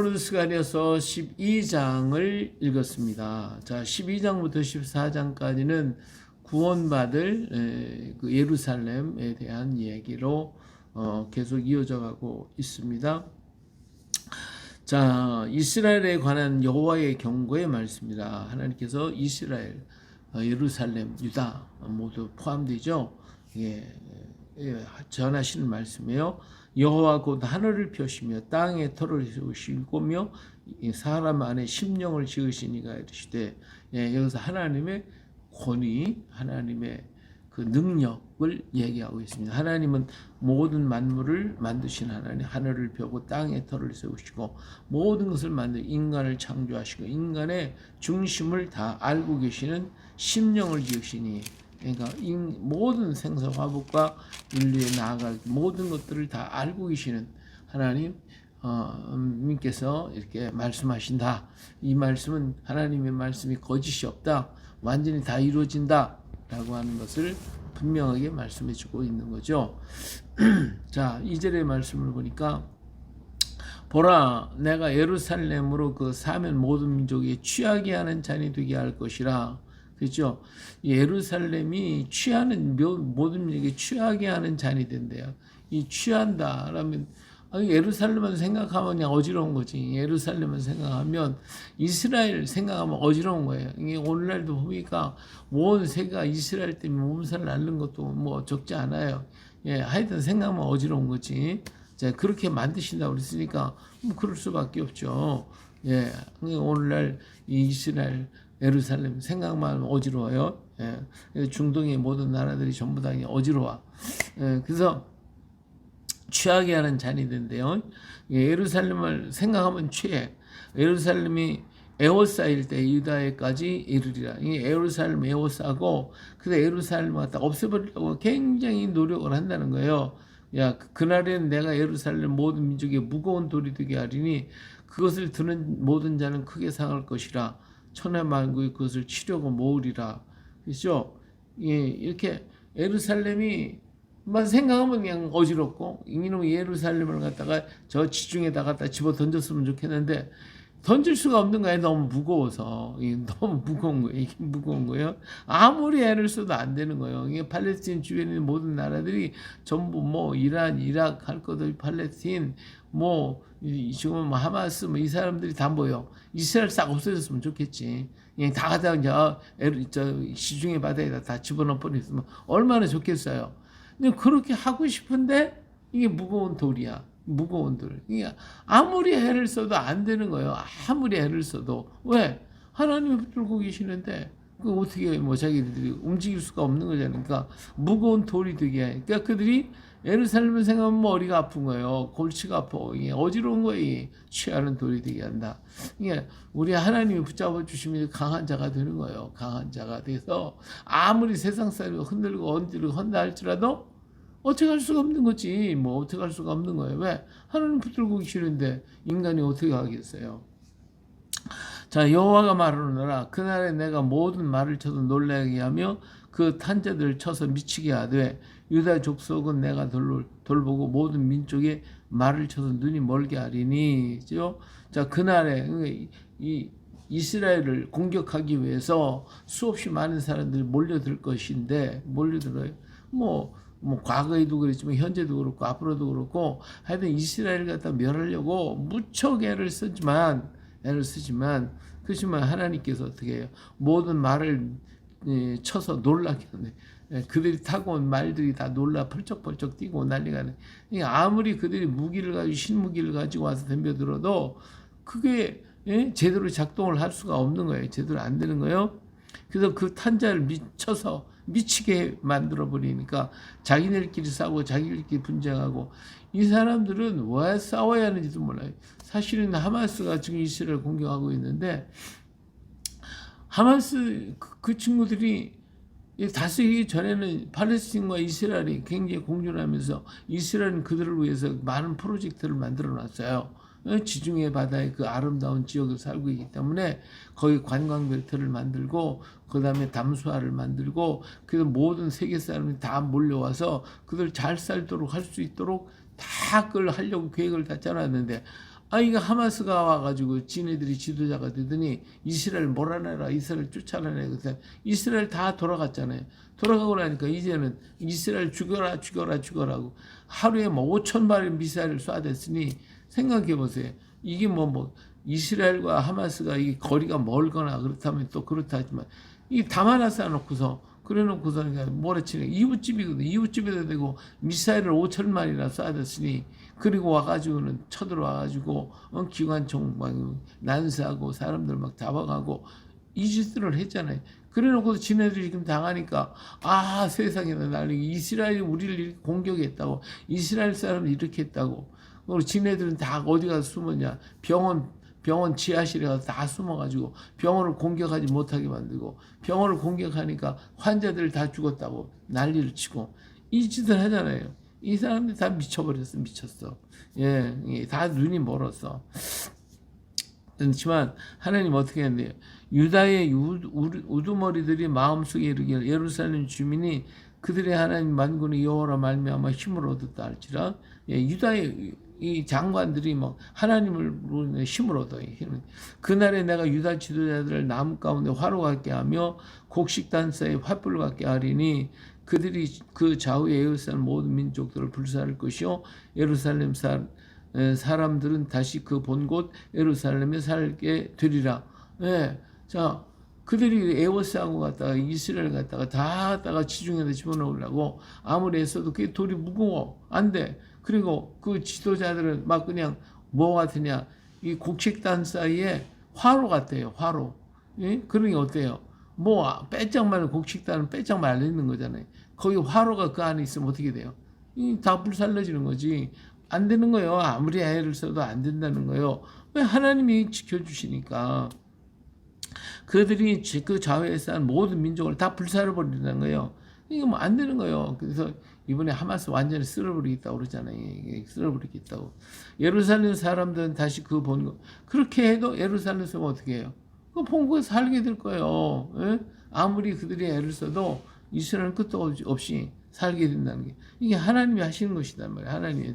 포르스가리아서 12장을 읽었습니다. 자, 12장부터 14장까지는 구원받을 에, 그 예루살렘에 대한 이야기로 어, 계속 이어져 가고 있습니다. 자, 이스라엘에 관한 여호와의 경고의 말씀입니다. 하나님께서 이스라엘, 어, 예루살렘, 유다 모두 포함되죠. 예, 예, 전하시는 말씀이에요. 여호와 곧 하늘을 펴시며 땅에 세우시고며 이 사람 안에 심령을 지으시니가 이르시되 예, 여기서 하나님의 권위, 하나님의 그 능력을 얘기하고 있습니다. 하나님은 모든 만물을 만드신 하나님, 하늘을 펴고 땅에 터를 세우시고 모든 것을 만들 인간을 창조하시고 인간의 중심을 다 알고 계시는 심령을 지으시니 그러니까 인, 모든 생사 화복과 인류에 나아갈 모든 것들을 다 알고 계시는 하나님 어, 님께서 이렇게 말씀하신다. 이 말씀은 하나님의 말씀이 거짓이 없다. 완전히 다 이루어진다. 라고 하는 것을 분명하게 말씀해 주고 있는 거죠. 자, 이절의 말씀을 보니까 보라 내가 예루살렘으로 그 사면 모든 민족이 취하게 하는 잔이 되게 할 것이라. 그죠? 예루살렘이 취하는 모든 민족이 취하게 하는 잔이 된대요. 이 취한다라면 아니, 예루살렘만 생각하면 그냥 어지러운 거지. 예루살렘만 생각하면 이스라엘 생각하면 어지러운 거예요. 이게 오늘날도 보니까 온 세계가 이스라엘 때문에 몸살을 앓는 것도 뭐 적지 않아요. 예, 하여튼 생각하면 어지러운 거지. 자, 그렇게 만드신다고 그랬으니까 뭐 그럴 수밖에 없죠. 예, 오늘날 이 이스라엘 예루살렘 생각만 어지러워요. 예, 중동의 모든 나라들이 전부 다 어지러워. 예, 그래서 취하게 하는 잔이 된대요. 예루살렘을 생각하면 취해. 예루살렘이 에워싸일 때 유다에까지 이르리라. 이 예루살렘 에워싸고 그래서 예루살렘 갖다 없애버리려고 굉장히 노력을 한다는 거예요. 야 그날에는 내가 예루살렘 모든 민족의 무거운 돌이 되게 하리니 그것을 드는 모든 자는 크게 상할 것이라 천하 만국이 그것을 치려고 모으리라. 그렇죠? 예, 이렇게 예루살렘이 만 생각하면 그냥 어지럽고 이놈 예루살렘을 갖다가 저 지중에다 갖다 집어 던졌으면 좋겠는데 던질 수가 없는 거예요. 너무 무거워서 너무 무거운 거예요. 이게 무거운 거예요. 아무리 애를 써도 안 되는 거예요. 이게 팔레스틴 주변에 있는 모든 나라들이 전부 뭐 이란, 이락 할 것도 팔레스틴 뭐 지금 뭐 하마스 뭐 이 사람들이 다 모여 이스라엘 싹 없어졌으면 좋겠지. 그냥 다 갖다 이제 저 시중에 바다에다 다 집어넣어 버렸으면 얼마나 좋겠어요. 근데 그렇게 하고 싶은데 이게 무거운 돌이야. 무거운 돌. 이게 아무리 애를 써도 안 되는 거예요. 아무리 애를 써도. 왜? 하나님이 붙들고 계시는데 그 어떻게 뭐 자기들이 움직일 수가 없는 거잖아요. 그러니까 무거운 돌이 되게 해. 그러니까 그들이 예루살렘을 생각하면 머리가 아픈 거예요. 골치가 아파. 이게 어지러운 거예요. 취하는 돌이 되게 한다. 이게 우리 하나님이 붙잡아 주시면 강한 자가 되는 거예요. 강한 자가 돼서 아무리 세상 사람이 흔들고 언디를 헌다 할지라도 어떻게 할 수가 없는 거지. 뭐 어떻게 할 수가 없는 거예요. 왜? 하나님 붙들고 계시는데 인간이 어떻게 하겠어요. 자 여호와가 말하노라. 그날에 내가 모든 말을 쳐서 놀라게 하며 그 탄자들을 쳐서 미치게 하되 유다 족속은 내가 돌, 돌보고 모든 민족의 말을 쳐서 눈이 멀게 하리니. 자 그날에 이 이스라엘을 공격하기 위해서 수없이 많은 사람들이 몰려들 것인데 몰려들어요. 뭐뭐 과거에도 그랬지만 현재도 그렇고 앞으로도 그렇고 하여튼 이스라엘을 갖다 멸하려고 무척 애를 쓰지만 애를 쓰지만 그렇지만 하나님께서 어떻게 해요? 모든 말을 예, 쳐서 놀라게 하네. 예, 그들이 타고 온 말들이 다 놀라 펄쩍펄쩍 뛰고 난리가 나. 아무리 그들이 무기를 가지고 신무기를 가지고 와서 덤벼들어도 그게 예? 제대로 작동을 할 수가 없는 거예요. 제대로 안 되는 거예요. 그래서 그 탄자를 미쳐서 미치게 만들어 버리니까 자기네들끼리 싸우고 자기들끼리 분쟁하고 이 사람들은 왜 싸워야 하는지도 몰라요. 사실은 하마스가 지금 이스라엘 공격하고 있는데 하마스 그, 그 친구들이 다스리기 전에는 팔레스틴과 이스라엘이 굉장히 공존하면서 이스라엘은 그들을 위해서 많은 프로젝트를 만들어 놨어요. 어, 지중해 바다의 그 아름다운 지역을 살고 있기 때문에 거기 관광 벨트를 만들고 그 다음에 담수화를 만들고 그래서 모든 세계 사람이 다 몰려와서 그들 잘 살도록 할 수 있도록 다 그걸 하려고 계획을 다 짜놨는데 아 이거 하마스가 와가지고 지네들이 지도자가 되더니 이스라엘 몰아내라 이스라엘 쫓아내라 이스라엘 다 돌아갔잖아요. 돌아가고 나니까 이제는 이스라엘 죽여라 죽여라 죽여라고 하루에 뭐 5천 발의 미사일을 쏴댔으니 생각해 보세요. 이게 뭐 뭐 이스라엘과 하마스가 이 거리가 멀거나 그렇다면 또 그렇다 하지만 이 담아나 쌓아놓고서 그래 놓고서 그냥 몰아치는 이웃집이거든 이웃집에도 되고 미사일을 5천 마리나 쏴댔으니 그리고 와가지고는 쳐들어와가지고 어, 기관총 막 난사하고 사람들 막 잡아가고 이 짓들을 했잖아요. 그래 놓고 지네들이 지금 당하니까 아 세상에나 난리 이스라엘이 우리를 공격했다고 이스라엘 사람이 이렇게 했다고 그리고 지네들은 다 어디 가서 숨었냐 병원 병원 지하실에 가서 다 숨어가지고 병원을 공격하지 못하게 만들고 병원을 공격하니까 환자들 다 죽었다고 난리를 치고 이 짓을 하잖아요. 이 사람들이 다 미쳐버렸어, 미쳤어. 예, 예, 다 눈이 멀었어. 그렇지만 하나님 어떻게 했는데요? 유다의 우두머리들이 마음속에 이르기를 예루살렘 주민이 그들의 하나님 만군의 여호와라 말미암아 힘을 얻었다 할지라 예, 유다의 이 장관들이 막 하나님을 부르는 힘을. 힘을. 그날에 내가 유다 지도자들을 나무 가운데 화로 같게 하며 곡식 단사에 화불 같게 하리니 그들이 그 좌우에 예루살렘 모든 민족들을 불사할 것이요 예루살렘 사, 에, 사람들은 다시 그 본 곳 예루살렘에 살게 되리라. 예. 자, 그들이 에워싸고 갔다가 이스라엘 갔다가 다 갖다가 지중해에 집어넣으려고 아무리 했어도 그게 돌이 무거워. 안 돼. 그리고 그 지도자들은 막 그냥 뭐 같으냐. 이 곡식단 사이에 화로 같대요. 화로. 예? 그러니 어때요? 뭐 아, 빼짝 말고 곡식단은 빼짝 말려 있는 거잖아요. 거기 화로가 그 안에 있으면 어떻게 돼요? 다 불살라지는 거지. 안 되는 거예요. 아무리 애를 써도 안 된다는 거예요. 왜 하나님이 지켜주시니까. 그들이 그 쌓은 모든 민족을 다 불살을 버린다는 거예요. 이게 뭐안 되는 거예요. 그래서 이번에 하마스 완전히 쓸어버리겠다고 그러잖아요. 쓸어버리겠다고. 예루살렘 사람들은 다시 그 본 거. 그렇게 해도 예루살렘 사람 어떻게 해요? 그 본국에 살게 될 거예요. 예? 아무리 그들이 애를 써도 이스라엘 끝도 없이 살게 된다는 게 이게 하나님이 하시는 것이단 말이에요. 하나님이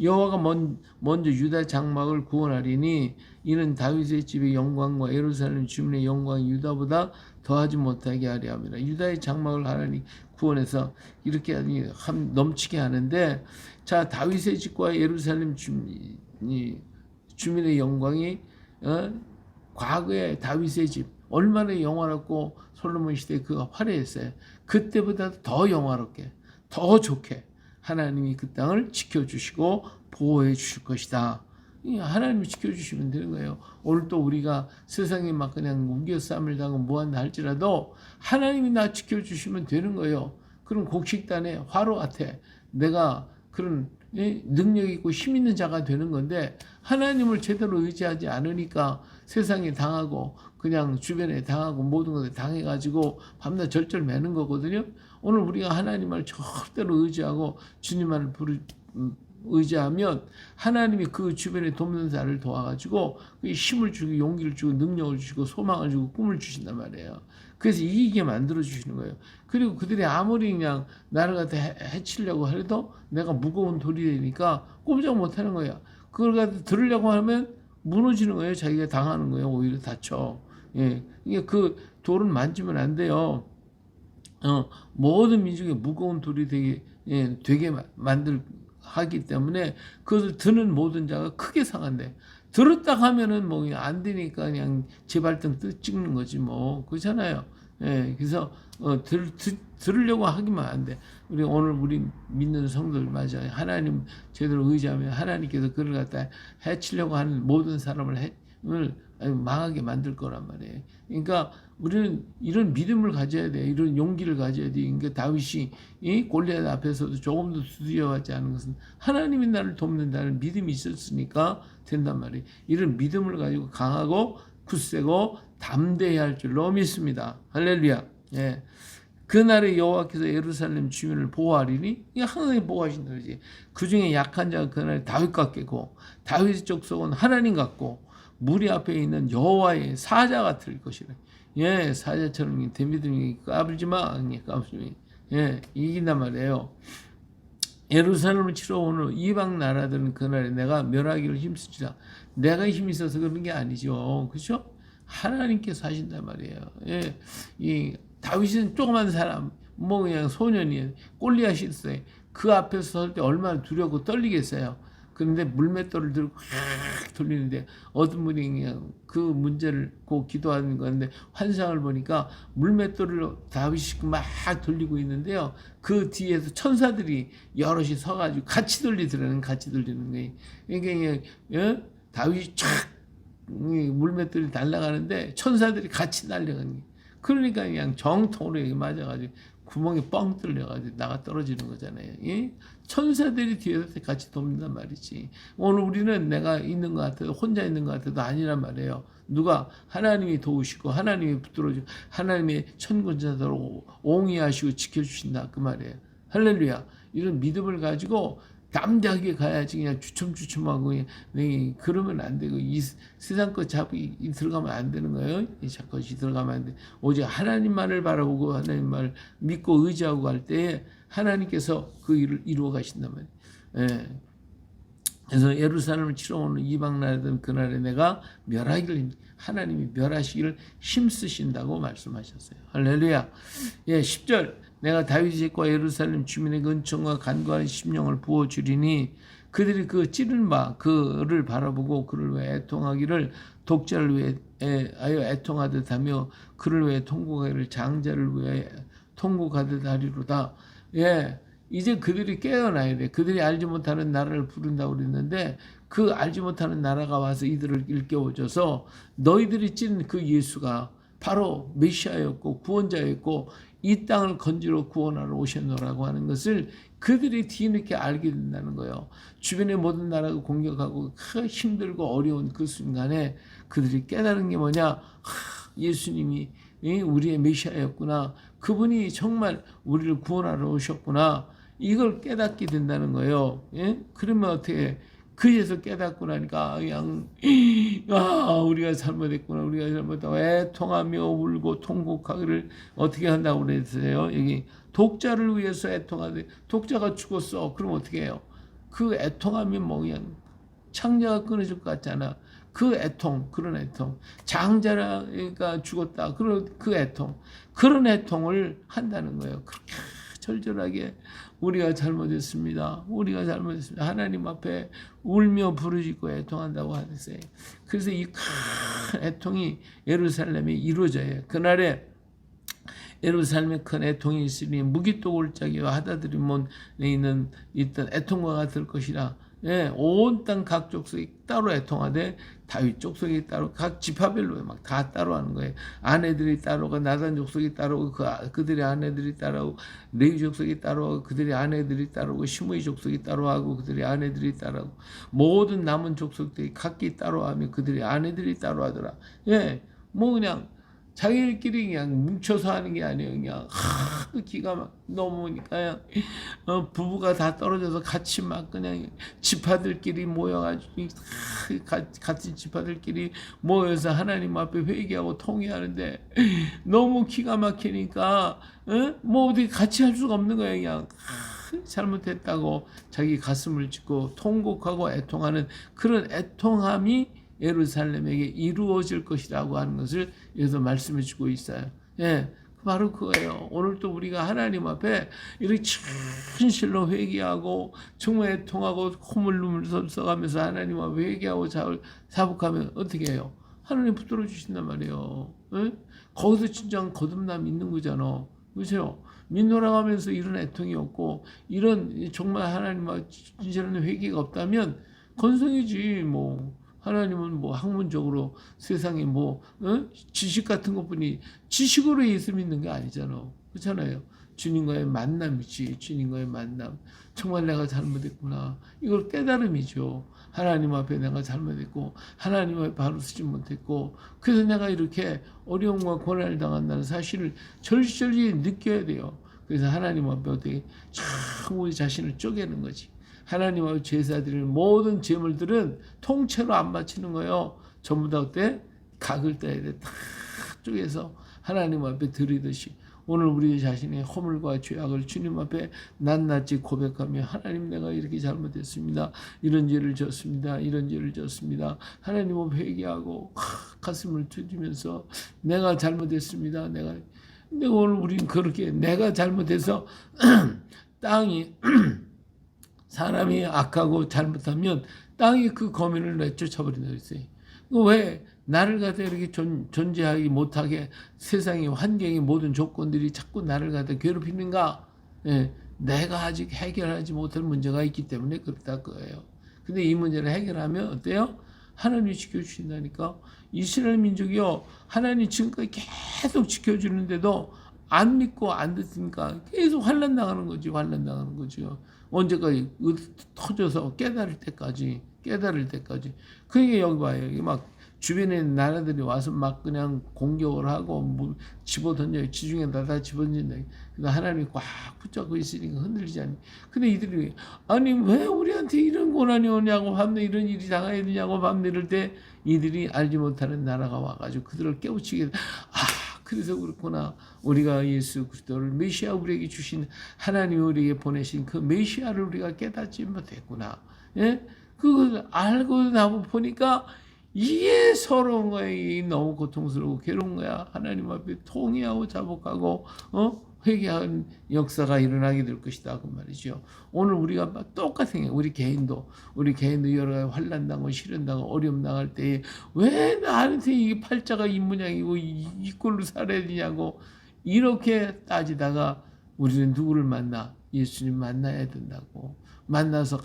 여호와가 먼, 먼저 유다 장막을 구원하리니 이는 다윗의 집의 영광과 예루살렘 주민의 영광이 유다보다 더하지 못하게 하려 합니다. 유다의 장막을 하나님 구원해서 이렇게 함 넘치게 하는데 자 다윗의 집과 예루살렘 주민이 주민의 영광이 어? 과거에 다윗의 집 얼마나 영화롭고 솔로몬 시대에 그가 화려했어요. 그때보다 더 영화롭게, 더 좋게 하나님이 그 땅을 지켜주시고 보호해 주실 것이다. 하나님이 지켜주시면 되는 거예요. 오늘 또 우리가 세상에 막 그냥 우겨 싸움을 당하고 뭐한다 할지라도 하나님이 나 지켜주시면 되는 거예요. 그럼 곡식단에 화로 같아. 내가 그런 능력 있고 힘 있는 자가 되는 건데 하나님을 제대로 의지하지 않으니까 세상에 당하고 그냥 주변에 당하고 모든 것에 당해가지고 밤낮 절절 매는 거거든요. 오늘 우리가 하나님을 절대로 의지하고 주님만을 부르, 음, 의지하면 하나님이 그 주변에 돕는 자를 도와가지고 힘을 주고 용기를 주고 능력을 주고 소망을 주고 꿈을 주신단 말이에요. 그래서 이기게 만들어 주시는 거예요. 그리고 그들이 아무리 그냥 나를 갖다 해치려고 해도 내가 무거운 돌이 되니까 꼼짝 못 하는 거야. 그걸 갖다 들으려고 하면 무너지는 거예요. 자기가 당하는 거예요. 오히려 다쳐. 예. 이게 그 돌은 만지면 안 돼요. 어, 모든 민족의 무거운 돌이 되게, 예, 되게 만들, 하기 때문에 그것을 드는 모든 자가 크게 상한대. 들었다 하면은 뭐 안 되니까 그냥 제발등 뜻 찍는 거지 뭐. 그렇잖아요. 예, 그래서, 어, 들, 들, 들으려고 하기만 안 돼. 우리 오늘 우리 믿는 성도들 맞아요. 하나님 제대로 의지하면 하나님께서 그를 갖다 해치려고 하는 모든 사람을 해, 을 망하게 만들 거란 말이에요. 그러니까 우리는 이런 믿음을 가져야 돼. 이런 용기를 가져야 돼. 그러니까 다윗이 이 골리앗 앞에서도 조금도 두려워하지 않은 것은 하나님이 나를 돕는다는 믿음이 있었으니까 된단 말이에요. 이런 믿음을 가지고 강하고 굳세고 담대해야 할 줄로 믿습니다. 할렐루야. 예. 그날에 여호와께서 예루살렘 주민을 보호하리니 이게 항상 보호하신다 그러지. 그 중에 약한 자가 그날 다윗 같겠고 다윗의 족속은 하나님 같고 무리 앞에 있는 여호와의 사자 같을 것이라. 예, 사자처럼 대미등이 까불지 마, 까불지. 예, 이긴단 말이에요. 예루살렘을 치러 오는 이방 나라들은 그날에 내가 멸하기를 힘쓰지라. 내가 힘이 있어서 그런 게 아니죠. 그렇죠? 하나님께서 하신단 말이에요. 예. 이 다윗은 조그만 사람, 뭐 그냥 소년이 골리앗이 있어요. 그 앞에서 설 때 얼마나 두렵고 떨리겠어요. 그런데 물맷돌을 들고 확 돌리는데 어떤 분이 그냥 그 문제를 고 기도하는 건데 환상을 보니까 물맷돌을 다윗이 막 돌리고 있는데요. 그 뒤에서 천사들이 여럿이 서가지고 같이 돌리더라는 같이 돌리는 거예요. 그러니까 예? 다윗이 촥 물맷돌이 날아가는데 천사들이 같이 날아가는 거예요. 그러니까 그냥 정통으로 맞아가지고 구멍이 뻥 뚫려가지고 나가 떨어지는 거잖아요. 예? 천사들이 뒤에서 같이 돕는단 말이지. 오늘 우리는 내가 있는 것 같아도 혼자 있는 것 같아도 아니란 말이에요. 누가 하나님이 도우시고 하나님이 붙들어주고 하나님의 천군자들로 옹이하시고 지켜주신다 그 말이에요. 할렐루야. 이런 믿음을 가지고 담대하게 가야지 그냥 주춤주춤하고 그냥 네, 그러면 안 되고 이 세상 것 잡고 이- 이 들어가면 안 되는 거예요. 이 자것이 들어가면 안 돼. 오직 하나님만을 바라보고 하나님만을 믿고 의지하고 갈 때에 하나님께서 그 일을 이루어 가신단 말이에요. 예. 그래서 예루살렘을 치러 오는 이방 나라든 그날에 내가 멸하기를 하나님이 멸하시기를 힘쓰신다고 말씀하셨어요. 할렐루야. 예, 10절 내가 다윗의 집과 예루살렘 주민의 은총과 간과한 심령을 부어 주리니 그들이 그 찌른 바 그를 바라보고 그를 위해 애통하기를 독자를 위해 애통하듯 하며 그를 위해 통곡하기를 장자를 위해 통곡하듯 하리로다. 예. 이제 그들이 깨어나야 돼. 그들이 알지 못하는 나라를 부른다고 그랬는데 그 알지 못하는 나라가 와서 이들을 일깨워줘서 너희들이 찐 그 예수가 바로 메시아였고 구원자였고 이 땅을 건지러 구원하러 오셨노라고 하는 것을 그들이 뒤늦게 알게 된다는 거예요. 주변의 모든 나라가 공격하고 크, 힘들고 어려운 그 순간에 그들이 깨달은 게 뭐냐? 하, 예수님이 이 우리의 메시아였구나. 그분이 정말 우리를 구원하러 오셨구나. 이걸 깨닫게 된다는 거예요. 예? 그러면 어떻게 그에서 깨닫고 나니까 그냥 아 우리가 잘못했구나. 우리가 잘못했다고 애통하며 울고 통곡하기를 어떻게 한다고 그랬어요? 여기 독자를 위해서 애통하되 독자가 죽었어. 그럼 어떻게 해요? 그 애통하면 뭐 그냥 창자가 끊어질 것 같잖아. 그 애통 그런 애통. 장자가 죽었다. 그런 그 애통. 그런 애통을 한다는 거예요. 그렇게 절절하게 우리가 잘못했습니다. 우리가 잘못했습니다. 하나님 앞에 울며 부르짖고 애통한다고 하셨어요. 그래서 이 큰 애통이 예루살렘에 이루어져요. 그날에 예루살렘에 큰 애통이 있으니 무기또 골짜기와 하다드림몬에 있는 있던 애통과 같을 것이라. 예, 온 땅 각 족속이 따로 애통하되 다윗 족속이 따로 각 지파별로 막 다 따로 하는 거예요. 아내들이 따로가 나단 족속이 따로고 그 아- 그들의 아내들이 따로고 레위 족속이 따로하고 그들의 아내들이 따로고 시므이 족속이 따로하고 그들의 아내들이 따로하고 모든 남은 족속들이 각기 따로하며 그들의 아내들이 따로하더라. 예, 뭐 그냥 자기들끼리 그냥 뭉쳐서 하는 게 아니에요. 그냥 하, 그 기가 막 넘으니까 어, 부부가 다 떨어져서 같이 막 그냥 지파들끼리 모여가지고 하, 가- 같은 지파들끼리 모여서 하나님 앞에 회개하고 통회하는데 너무 기가 막히니까 어? 뭐 어디 같이 할 수가 없는 거예요. 그냥 하, 잘못했다고 자기 가슴을 찢고 통곡하고 애통하는 그런 애통함이 예루살렘에게 이루어질 것이라고 하는 것을 여기서 말씀해 주고 있어요. 예. 바로 그거예요. 오늘 또 우리가 하나님 앞에 이렇게 진실로 회개하고 정말 애통하고 콧물 눈물 써가면서 하나님 앞에 회개하고 자- 자복하면 어떻게 해요? 하나님 붙들어 주신단 말이에요. 예? 거기서 진짜 거듭남 있는 거잖아. 그렇죠? 민노라 하면서 이런 애통이 없고 이런 정말 하나님 앞 진실한 회개가 없다면 건성이지 뭐 하나님은 뭐 학문적으로 세상에 뭐 어? 지식 같은 것뿐이 지식으로 예수 믿는 게 아니잖아. 그렇잖아요. 주님과의 만남이지. 주님과의 만남. 정말 내가 잘못했구나. 이걸 깨달음이죠. 하나님 앞에 내가 잘못했고 하나님 앞에 바로 쓰지 못했고 그래서 내가 이렇게 어려움과 고난을 당한다는 사실을 절실히 느껴야 돼요. 그래서 하나님 앞에 어떻게 참 우리 자신을 쪼개는 거지 하나님 앞에 제사드리는 모든 제물들은 통째로 안 바치는 거예요. 전부 다 어때? 각을 떼야 돼. 탁 쪼개서 하나님 앞에 드리듯이 오늘 우리 자신의 허물과 죄악을 주님 앞에 낱낱이 고백하며 하나님 내가 이렇게 잘못했습니다. 이런 죄를 졌습니다. 이런 죄를 졌습니다. 하나님은 회개하고 하, 가슴을 두드면서 내가 잘못했습니다. 내가 근데 오늘 우리는 그렇게 내가 잘못해서 땅이 사람이 악하고 잘못하면 땅이 그 거민을 내쫓아버린다 그랬어요. 왜 나를 갖다 이렇게 존, 존재하기 못하게 세상의 환경의 모든 조건들이 자꾸 나를 갖다 괴롭히는가? 예, 내가 아직 해결하지 못할 문제가 있기 때문에 그렇다 거예요. 근데 이 문제를 해결하면 어때요? 하나님이 지켜주신다니까. 이스라엘 민족이요. 하나님 지금까지 계속 지켜주는데도 안 믿고 안 듣으니까 계속 환란 당하는 거지. 환란 당하는 거죠. 언제까지 으- 터져서 깨달을 때까지 깨달을 때까지. 그게 여기 봐요. 여기 막 주변에 나라들이 와서 막 그냥 공격을 하고 뭐 집어던져 지중에다 다 집어던진다. 근데 하나님이 꽉 붙잡고 있으니까 흔들리지 않니. 근데 이들이 아니 왜 우리한테 이런 고난이 오냐고 밤새 이런 일이 당해야 되냐고 밤새 이럴 때 이들이 알지 못하는 나라가 와가지고 그들을 깨우치게 돼. 아 그래서 그렇구나. 우리가 예수 그리스도를 메시아 우리에게 주신 하나님이 우리에게 보내신 그 메시아를 우리가 깨닫지 못했구나. 예? 그걸 알고 나면 보니까 이게 서러운 거야. 이게 너무 고통스러워. 괴로운 거야. 하나님 앞에 통회하고 자복하고 어? 회개하는 역사가 일어나게 될 것이다. 그 말이죠. 오늘 우리가 막 똑같은 게 우리 개인도 우리 개인도 여러 가지 환난 당하고 시련 당하고 어려움 당할 때에 왜 나한테 이 팔자가 이 모양이고 이, 이 꼴로 살아야 되냐고 이렇게 따지다가 우리는 누구를 만나? 예수님 만나야 된다고. 만나서 하,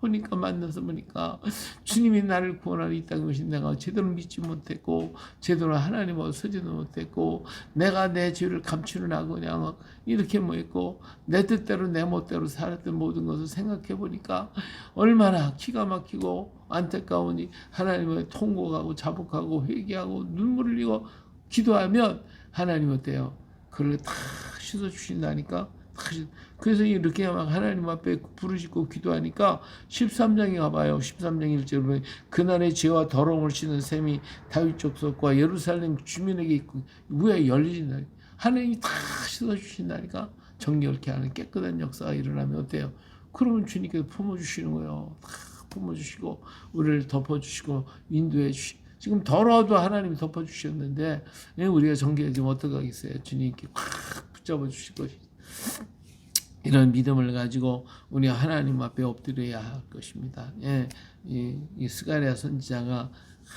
보니까 만나서 보니까 주님이 나를 구원하러 이 땅에 오신 내가 제대로 믿지 못했고 제대로 하나님하고 서지도 못했고 내가 내 죄를 감추느라고 그냥 이렇게 뭐 했고 내 뜻대로 내 멋대로 살았던 모든 것을 생각해 보니까 얼마나 기가 막히고 안타까우니 하나님을 통곡하고 자복하고 회개하고 눈물을 흘리고 기도하면 하나님 어때요? 그걸 다 씻어 주신다니까. 그래서 이렇게 막 하나님 앞에 부르짖고 기도하니까 13장에 가봐요. 13장 1절에 보면 그날의 죄와 더러움을 씻는 셈이 다윗 족속과 예루살렘 주민에게 있고 위에 열리진다. 하나님이 다 씻어 주신다니까. 정결케 하는 깨끗한 역사가 일어나면 어때요? 그러면 주님께서 품어주시는 거예요. 다 품어주시고 우리를 덮어주시고 인도해 주시. 지금 더러워도 하나님이 덮어주셨는데 예, 우리가 정결해지면 어떡하겠어요? 주님께 확 붙잡아 주실 것이. 이런 믿음을 가지고 우리 하나님 앞에 엎드려야 할 것입니다. 예, 이, 이 스가랴 선지자가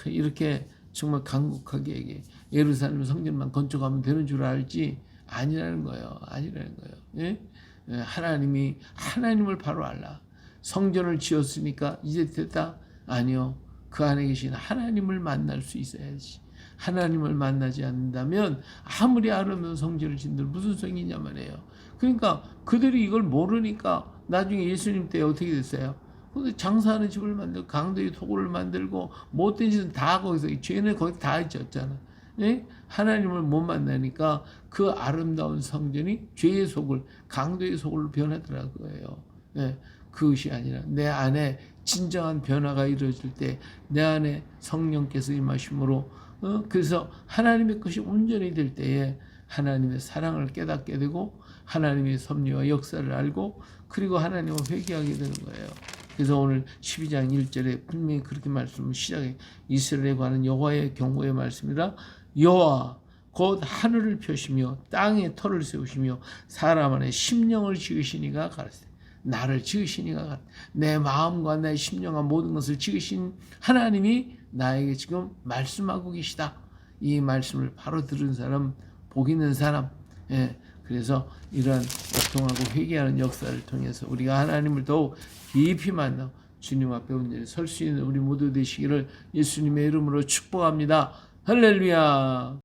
이렇게 정말 강국하게. 예루살렘 성전만 건축하면 되는 줄 알지 아니라는 거예요. 아니라는 거예요. 예? 예, 하나님이 하나님을 바로 알라. 성전을 지었으니까 이제 됐다? 아니요. 그 안에 계신 하나님을 만날 수 있어야지. 하나님을 만나지 않는다면 아무리 아름다운 성전을 짓들 무슨 있냐 말이에요. 그러니까 그들이 이걸 모르니까 나중에 예수님 때 어떻게 됐어요? 근데 장사하는 집을 만들고 강도의 토굴을 만들고 못된 짓은 다 거기서 죄는 거기 다 있었잖아. 예? 하나님을 못 만나니까 그 아름다운 성전이 죄의 속을 강도의 속을 변하더라고요. 예, 그것이 아니라 내 안에 진정한 변화가 이루어질 때 내 안에 성령께서 임하심으로 어? 그래서 하나님의 것이 온전히 될 때에 하나님의 사랑을 깨닫게 되고 하나님의 섭리와 역사를 알고 그리고 하나님을 회개하게 되는 거예요. 그래서 오늘 12장 1절에 분명히 그렇게 말씀을 시작해 이스라엘에 관한 여호와의 경고의 말씀이라 여호와 곧 하늘을 펴시며 땅에 터를 세우시며 사람 안에 심령을 지으시니가 가르세 나를 지으시니가 가르세 내 마음과 내 심령과 모든 것을 지으신 하나님이 나에게 지금 말씀하고 계시다 이 말씀을 바로 들은 사람 복 있는 사람 예, 그래서 이러한 고통하고 회개하는 역사를 통해서 우리가 하나님을 더욱 깊이 만나 주님 앞에 온전히 설 수 있는 우리 모두 되시기를 예수님의 이름으로 축복합니다. 할렐루야.